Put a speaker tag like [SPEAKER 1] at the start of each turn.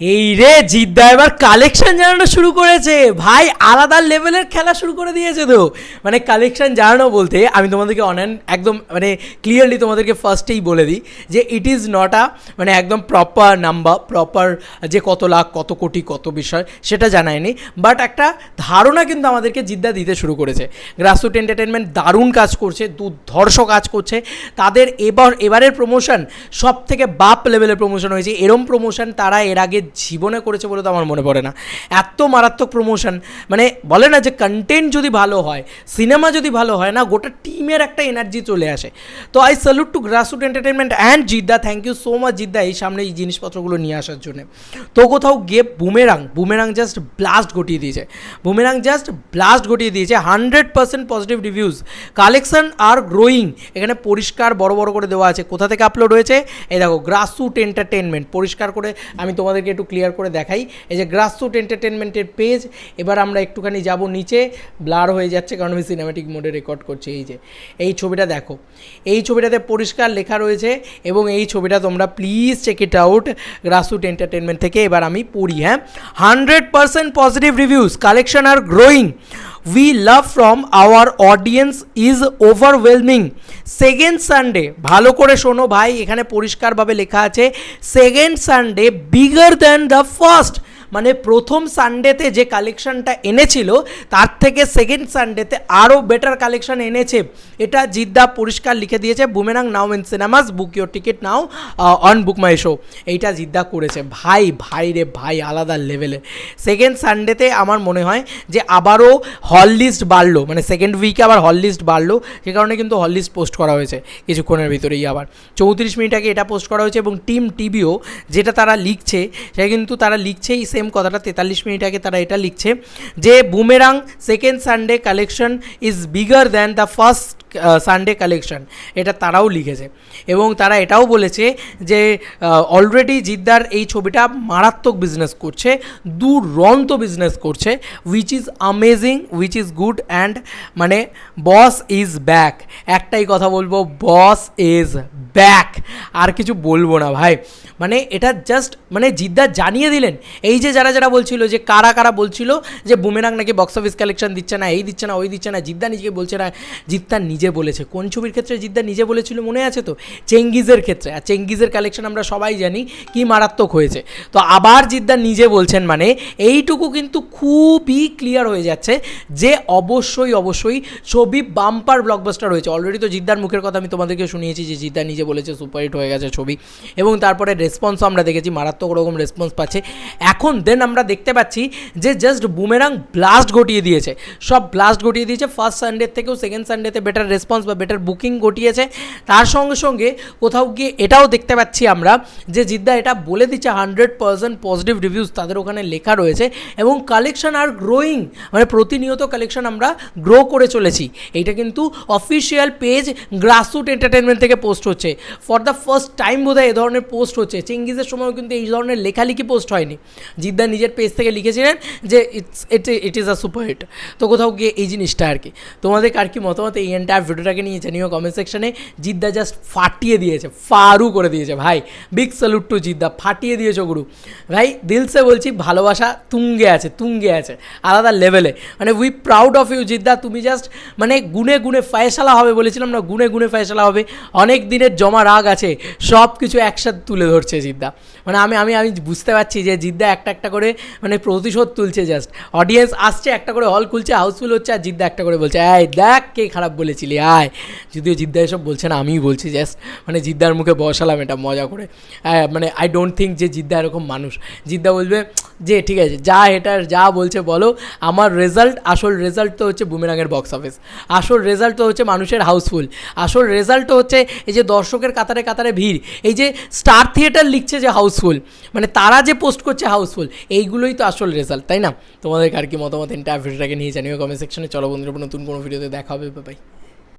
[SPEAKER 1] এই রে, জিদ্দা এবার কালেকশন জানানো শুরু করেছে। ভাই, আলাদা লেভেলের খেলা শুরু করে দিয়েছে তো। মানে কালেকশন জানানো বলতে আমি তোমাদেরকে অনেন একদম মানে ক্লিয়ারলি তোমাদেরকে ফার্স্টেই বলে দিই যে ইট ইজ নট আ মানে একদম প্রপার নাম্বার প্রপার যে কত লাখ, কত কোটি, কত বিষয়, সেটা জানায়নি। বাট একটা ধারণা কিন্তু আমাদেরকে জিদ্দা দিতে শুরু করেছে। গ্রাসরুট এন্টারটেনমেন্ট দারুণ কাজ করছে, দুর্ধর্ষ কাজ করছে। তাদের এবার, এবারের প্রমোশন সব থেকে বাপ লেভেলের প্রমোশন হয়েছে। এরম প্রমোশন তারা এর আগে জীবনে করেছে বলে তো আমার মনে পড়ে না। এত মারাত্মক প্রমোশন মানে বলে না যে কন্টেন্ট যদি ভালো হয় সিনেমা যদি ভালো হয় না, গোটা টিমের একটা এনার্জি চলে আসে। তো I salute to grassroot entertainment and Jidda. Thank you so much Jidda এই সামনে এই জিনিসপত্রগুলো নিয়ে আসার জন্য। তো কোথাও গিয়ে বুমেরাং বুমেরাং জাস্ট ব্লাস্ট ঘটিয়ে দিয়েছে। বুমেরাং জাস্ট ব্লাস্ট ঘটিয়ে দিয়েছে। Hundred percent positive reviews collection আর গ্রোয়িং এখানে পরিষ্কার বড় বড় করে দেওয়া আছে। কোথা থেকে আপলোড হয়েছে? এই দেখো গ্রাসরুট এন্টারটেনমেন্ট পরিষ্কার করে আমি তোমাদেরকে একটু ক্লিয়ার করে দেখাই। এই যে গ্রাসরুট এন্টারটেনমেন্টের পেজ এবার আমরা একটুখানি যাব নিচে। ব্লার হয়ে যাচ্ছে কারণ আমি সিনেমাটিক মোডে রেকর্ড করছি, এই যে। এই ছবিটা দেখো। এই ছবিটাতে পরিষ্কার লেখা রয়েছে এবং এই ছবিটা তোমরা please check it out grassroot entertainment থেকে। এবার আমি পড়ি হ্যাঁ। Hundred percent positive reviews collection R growing we love from our audience is overwhelming second Sunday ভালো করে শোনো ভাই, এখানে পরিষ্কারভাবে লেখা আছে second Sunday bigger than the first মানে প্রথম সানডেতে যে কালেকশনটা এনেছিল, তার থেকে সেকেন্ড সানডেতে আরও বেটার কালেকশন এনেছে। এটা জিদ্দা পরিষ্কার লিখে দিয়েছে boomerang now in cinemas book your ticket now on book my show এইটা জিদ্দা করেছে। ভাই ভাই রে ভাই, আলাদা লেভেলে সেকেন্ড সানডেতে আমার মনে হয় যে আবারও হল লিস্ট বাড়লো। মানে সেকেন্ড উইকে আবার হল লিস্ট বাড়লো। সে কারণে কিন্তু হল লিস্ট পোস্ট করা হয়েছে কিছুক্ষণের ভিতরেই আবার। চৌত্রিশ মিনিট আগে এটা পোস্ট করা হয়েছে এবং টিম টিভিও যেটা তারা লিখছে, সেটা কিন্তু তারা লিখছেই সেম কথাটা তেতাল্লিশ মিনিট আগে তারা এটা লিখছে যে boomerang second Sunday collection is bigger than the first Sunday collection এটা তারাও লিখেছে। এবং তারা এটাও বলেছে যে অলরেডি জিদ্দার এই ছবিটা মারাত্মক বিজনেস করছে, দুরন্ত বিজনেস করছে which is amazing which is good and মানে বস ইজ ব্যাক একটাই কথা বলব বস ইজ ব্যাক আর কিছু বলব না ভাই। মানে এটা জাস্ট মানে জিদ্দা জানিয়ে দিলেন, এই যে যারা যারা বলছিল যে কারা কারা বলছিল যে বুমেরাং নাকি বক্স অফিস কালেকশন দিচ্ছে না, এই দিচ্ছে না, ওই দিচ্ছে না, জিদ্দা নিজেকে বলছে না, জিদ্দা নিজে বলেছে। কোন ছবির ক্ষেত্রে জিদ্দা নিজে বলেছিল মনে আছে তো? চেঙ্গিজের ক্ষেত্রে। আর চেঙ্গিজের কালেকশন আমরা সবাই জানি কি মারাত্মক হয়েছে। তো আবার জিদ্দা নিজে বলছেন মানে এইটুকু কিন্তু খুবই ক্লিয়ার হয়ে যাচ্ছে যে অবশ্যই অবশ্যই ছবি বাম্পার ব্লকবাস্টার হয়েছে অলরেডি তো জিদ্দার মুখের কথা আমি তোমাদেরকে শুনিয়েছি যে জিদ্দা নিজে বলেছে সুপারহিট হয়ে গেছে ছবি। এবং তারপরে রেসপন্সও আমরা দেখেছি, মারাত্মক রকম রেসপন্স পাচ্ছে। এখন দেন আমরা দেখতে পাচ্ছি যে জাস্ট বুমেরাং ব্লাস্ট ঘটিয়ে দিয়েছে। সব ব্লাস্ট ঘটিয়ে দিয়েছে ফার্স্ট সানডে থেকেও সেকেন্ড সানডেতে বেটার রেসপন্স বা বেটার বুকিং ঘটিয়েছে তার সঙ্গে সঙ্গে কোথাও গিয়ে এটাও দেখতে পাচ্ছি আমরা যে জিদ্দা এটা বলে দিচ্ছে হান্ড্রেড পার্সেন্ট পজিটিভ রিভিউজ তাদের ওখানে লেখা রয়েছে এবং কালেকশন আর গ্রোয়িং মানে প্রতিনিয়ত কালেকশন আমরা গ্রো করে চলেছি। এইটা কিন্তু অফিসিয়াল পেজ গ্রাসরুট এন্টারটেনমেন্ট থেকে পোস্ট হচ্ছে। ফর দ্য ফার্স্ট টাইম বোধহয় এ ধরনের পোস্ট হচ্ছে। চেঙ্গিজের সময়ও কিন্তু এই ধরনের লেখালেখি পোস্ট হয়নি। জিদ্দা নিজের পেজ থেকে লিখেছিলেন যে it's it it is a super hit তো কোথাও গিয়ে এই জিনিসটা আর কি। তোমাদের আর কি মতামত এই এন্টায়ার ভিডিওটাকে নিয়ে জানিও কমেন্ট সেকশনে জিদ্দা জাস্ট ফাটিয়ে দিয়েছে, ফারু করে দিয়েছে ভাই। বিগ স্যালুট টু জিদ্দা, ফাটিয়ে দিয়েছ গুরু। ভাই দিলসে বলছি, ভালোবাসা তুঙ্গে আছে তুঙ্গে আছে, আলাদা লেভেলে মানে we proud of you Jidda, তুমি জাস্ট মানে গুনে গুনে ফয়সালা হবে বলেছিলাম না, গুনে গুনে ফয়সালা হবে। অনেক দিনের জমা রাগ আছে সব কিছু একসাথে তুলে ধরছে জিদ্দা। মানে আমি আমি আমি বুঝতে পারছি যে জিদ্দা একটা একটা করে মানে প্রতিশোধ তুলছে জাস্ট অডিয়েন্স আসছে, একটা করে হল খুলছে হাউসফুল হচ্ছে, আর জিদ্দা একটা করে বলছে আয় দেখ কে খারাপ বলেছিলি, আয়। যদিও জিদ্দা এসব বলছে না, আমিই বলছি জাস্ট মানে জিদ্দার মুখে বসালাম এটা মজা করে। মানে আই ডোন্ট থিঙ্ক যে জিদ্দা এরকম মানুষ। জিদ্দা বলবে, যে, ঠিক আছে, যা এটার যা বলছে বলো। আমার রেজাল্ট আসল রেজাল্ট তো হচ্ছে বুমেরাঙের বক্স অফিস আসল রেজাল্ট তো হচ্ছে মানুষের হাউসফুল আসল রেজাল্ট তো হচ্ছে এই যে দর্শকের কাতারে কাতারে ভিড়। এই যে স্টার থিয়েটার লিখছে যে হাউসফুল মানে তারা যে পোস্ট করছে হাউসফুল এইগুলোই তো আসল রেজাল্ট তাই না? তোমাদের আর কি মতামত? এন্টায়ার ভিডিওটাকে নিয়ে জানিও কমেন্ট সেকশনে চলো বন্ধুরা, নতুন কোনো ভিডিওতে দেখা হবে বাই